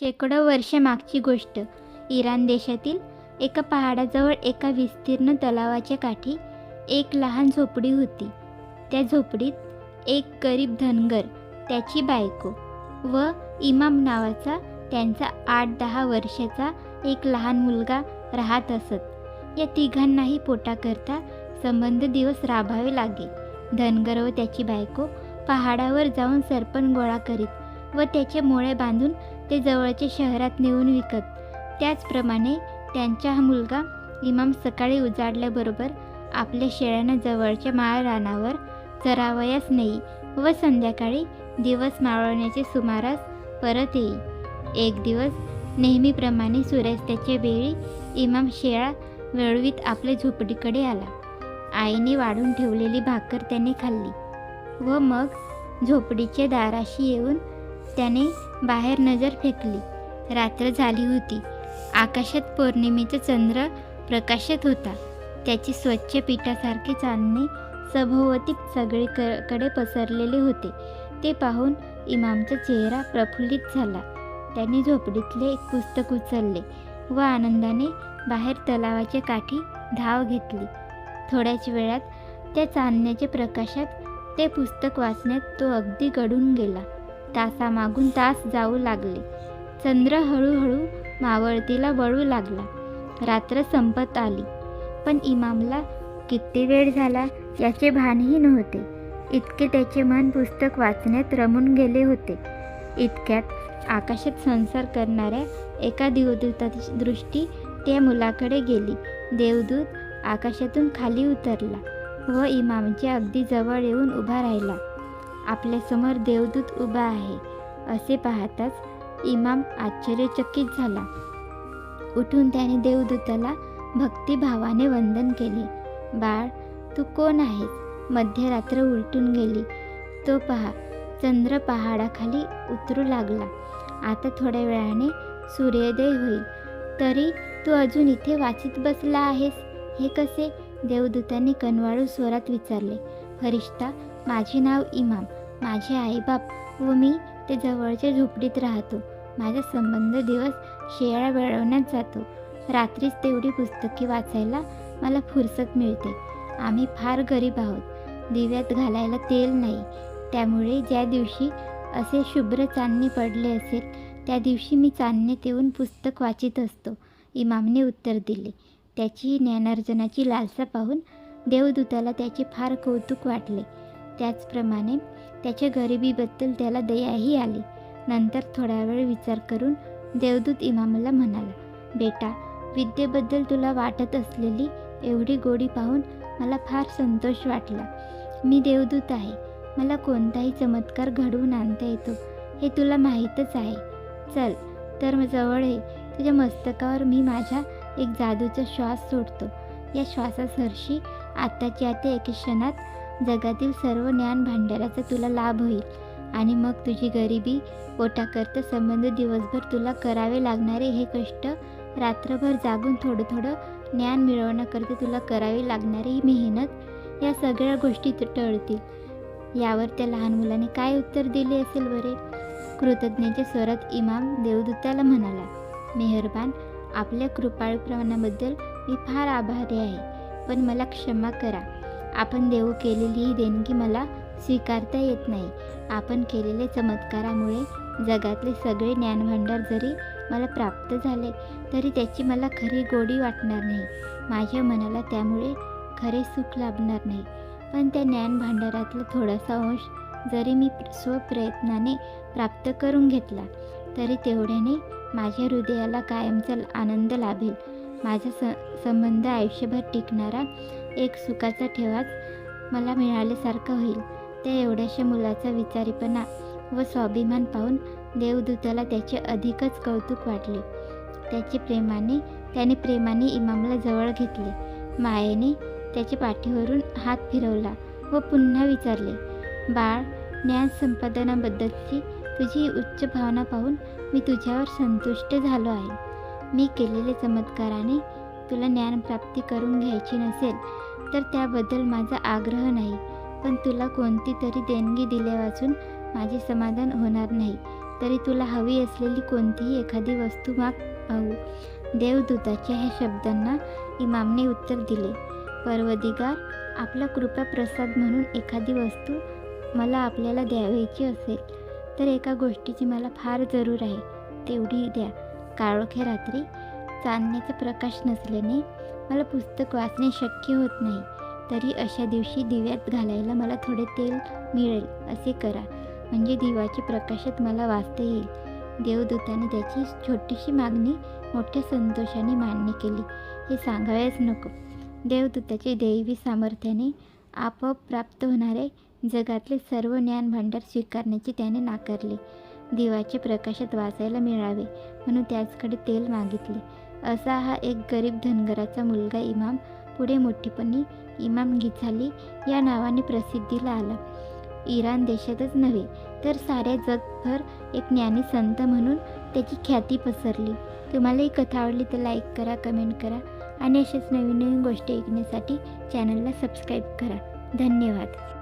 शेकडो वर्षे मागची गोष्ट. इराण देशातील एका पहाडाजवळ एका विस्तीर्ण तलावाच्या काठी एक लहान झोपडी होती. त्या झोपडीत एक गरीब धनगर त्याची बायको व इमाम नावाचा त्यांचा आठ दहा वर्षाचा एक लहान मुलगा राहत असत. या तिघांनाही पोटाकरता संबंध दिवस राबावे लागे. धनगर व त्याची बायको पहाडावर जाऊन सरपण गोळा करीत व त्याचे मोळे बांधून ते जवळच्या शहरात नेऊन विकत. त्याचप्रमाणे त्यांचा हा मुलगा इमाम सकाळी उजाडल्याबरोबर आपल्या शेळ्यांना जवळच्या माळ रानावर चरावयास नेई व संध्याकाळी दिवस मावळण्याचे सुमारास परत येई. एक दिवस नेहमीप्रमाणे सूर्यास्ताच्या वेळी इमाम शेळा वेळवीत आपल्या झोपडीकडे आला. आईने वाढून ठेवलेली भाकर त्याने खाल्ली व मग झोपडीच्या दाराशी येऊन त्याने बाहेर नजर फेकली. रात्र झाली होती. आकाशात पौर्णिमेचा चंद्र प्रकाशत होता. त्याचे स्वच्छ पिठासारखे चांदणे सभोवती सगळीकडे पसरलेले होते. ते पाहून इमामचा चेहरा प्रफुल्लित झाला. त्याने झोपडीतले एक पुस्तक उचलले व आनंदाने बाहेर तलावाच्या काठी धाव घेतली. थोड्याच वेळात त्या चांदण्याच्या प्रकाशात ते पुस्तक वाचण्यात तो अगदी गडून गेला. तासामागून तास जाऊ लागले. चंद्र हळूहळू मावळतीला वळू लागला. रात्र संपत आली. पण इमामला किती वेळ झाला याचे भानही नव्हते. इतके त्याचे मन पुस्तक वाचण्यात रमून गेले होते. इतक्यात आकाशात संसार करणाऱ्या एका देवदूताची दृष्टी त्या मुलाकडे गेली. देवदूत आकाशातून खाली उतरला व इमामच्या अगदी जवळ येऊन उभा राहिला. आपल्यासमोर देवदूत उभा आहे. असे पाहताच इमाम आश्चर्यचकित झाला. उठून त्याने देवदूताला भक्तिभावाने वंदन केले. बाळ तू कोण आहेस? मध्यरात्र उलटून गेली. तो पहा चंद्र पहाडाखाली उतरू लागला. आता थोड्या वेळाने सूर्योदय होईल. तरी तू अजून इथे वाचित बसला आहेस? हे कसे? देवदूताने कनवाळू स्वरात विचारले. फरिश्ता माझे नाव इमाम माझे आईबाप व मी ते जवळच्या झोपडीत राहतो. माझा संबंध दिवस शेळ्या वेळवण्यात जातो. रात्रीच तेवढी पुस्तके वाचायला मला फुरसत मिळते. आम्ही फार गरीब आहोत. दिव्यात घालायला तेल नाही. त्यामुळे ज्या दिवशी असे शुभ्र चांदणे पडले असेल त्या दिवशी मी चांदणीत येऊन पुस्तक वाचित असतो. इमामने उत्तर दिले. त्याची ज्ञानार्जनाची लालसा पाहून देवदूताला त्याचे फार कौतुक वाटले. त्याचप्रमाणे त्याच्या गरिबीबद्दल त्याला दयाही आली. नंतर थोडा वेळ विचार करून देवदूत इमामला म्हणाला बेटा विद्येबद्दल तुला वाटत असलेली एवढी गोडी पाहून मला फार संतोष वाटला. मी देवदूत आहे. मला कोणताही चमत्कार घडवून आणता येतो. हे तुला माहीतच आहे. चल तर जवळ ये. तुझ्या मस्तकावर मी माझ्या एक जादूचा श्वास सोडतो. या श्वासासरशी आत्ताच्या आता एके क्षणात जगातील सर्व ज्ञान भांडाराचा तुला लाभ होईल. आणि मग तुझी गरिबी पोटाकरता संबंध दिवसभर तुला करावे लागणारे हे कष्ट रात्रभर जागून थोडं थोडं ज्ञान मिळवण्याकरता तुला करावी लागणारी ही मेहनत या सगळ्या गोष्टी टळतील. यावर त्या लहान मुलाने काय उत्तर दिले असेल बरे? कृतज्ञेच्या स्वरात इमाम देवदूताला म्हणाला मेहरबान आपल्या कृपाळूप्रमाणाबद्दल मी फार आभारी आहे पण मला क्षमा करा. आपण देऊ केलेली ही देणगी मला स्वीकारता येत नाही. आपण केलेल्या चमत्कारामुळे जगातले सगळे ज्ञानभांडार जरी मला प्राप्त झाले तरी त्याची मला खरी गोडी वाटणार नाही. माझ्या मनाला त्यामुळे खरे सुख लाभणार नाही. पण त्या ज्ञानभांडारातला थोडासा अंश जरी मी स्वप्रयत्नाने प्राप्त करून घेतला तरी तेवढ्याने माझ्या हृदयाला कायमचा आनंद लाभेल. माझा स संबंध आयुष्यभर टिकणारा एक सुखाचा ठेवाच मला मिळाल्यासारखं होईल. त्या एवढ्याशा मुलाचा विचारीपणा व स्वाभिमान पाहून देवदूताला त्याचे अधिकच कौतुक वाटले. त्याचे प्रेमाने त्याने प्रेमाने इमामला जवळ घेतले. मायेने त्याच्या पाठीवरून हात फिरवला व पुन्हा विचारले बाळ ज्ञान संपादनाबद्दलची तुझी उच्च भावना पाहून मी तुझ्यावर संतुष्ट झालो आहे. मी केलेल्या चमत्काराने तुला ज्ञानप्राप्ती करून घ्यायची नसेल तर त्याबद्दल माझा आग्रह नाही. पण तुला कोणती तरी देणगी दिल्या वाचून माझे समाधान होणार नाही. तरी तुला हवी असलेली कोणतीही एखादी वस्तू माग पाहू. देवदूताच्या ह्या शब्दांना इमामने उत्तर दिले. पर्वदिगार आपला कृपा प्रसाद म्हणून एखादी वस्तू मला आपल्याला द्यावायची असेल तर एका गोष्टीची मला फार जरूर आहे. तेवढी द्या. काळोख्या रात्री चांदण्याचा प्रकाश नसल्याने मला पुस्तक वाचणे शक्य होत नाही. तरी अशा दिवशी दिव्यात घालायला मला थोडे तेल मिळेल असे करा. म्हणजे दिवाच्या प्रकाशात मला वाचता येईल. देवदूताने त्याची छोटीशी मागणी मोठ्या संतोषाने मान्य केली. हे सांगावयाच नको. देवदूताचे दैवी सामर्थ्याने आपोआप प्राप्त होणारे जगातले सर्व ज्ञान भांडार स्वीकारण्याचे त्याने नाकारले. दिवाच्या प्रकाशात वाचायला मिळावे म्हणून त्याचकडे तेल मागितले. असा हा एक गरीब धनगराचा मुलगा इमाम पुढे मोठीपणी इमाम गिझाली या नावाने प्रसिद्धीला आला. इराण देशातच नव्हे तर साऱ्या जगभर एक ज्ञानी संत म्हणून त्याची ख्याती पसरली. तुम्हाला ही कथा आवडली तर लाईक करा कमेंट करा आणि अशाच नवीन नवीन गोष्टी ऐकण्यासाठी चॅनलला सबस्क्राईब करा. धन्यवाद.